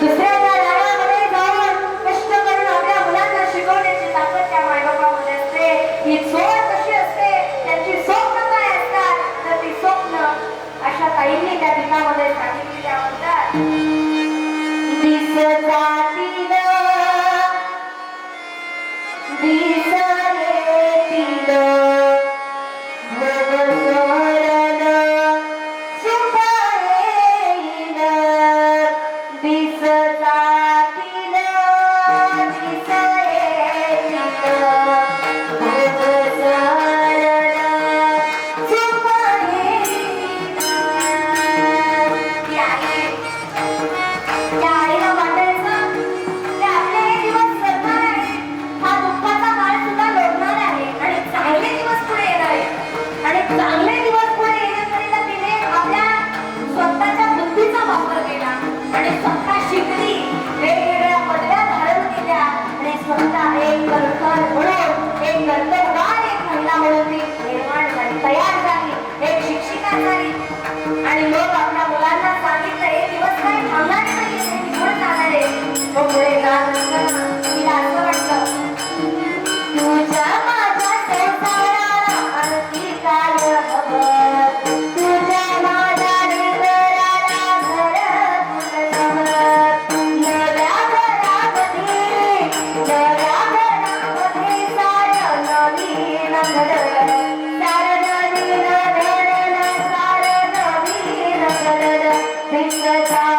दुसऱ्याच्या दारामध्ये जाऊन कष्ट करून आपल्या मुलांना शिकवण्याची ताकद त्या मायबापामध्ये असते. ही सोड कशी असते? त्यांची स्वप्न काय असतात? तर ती स्वप्न अशा ताईंनी त्या गीतामध्ये सांगितलेल्या होतात आणि स्वतः शिकली. वेगवेगळ्या पदव्या धारण केल्या. आणि स्वतः एक कर्तव्य म्हणून एक कर्तव्यवान एक महिला म्हणून निर्माण झाली. तयार झाली. एक शिक्षिका झाली. आणि मग आपल्या मुलांना Thank you.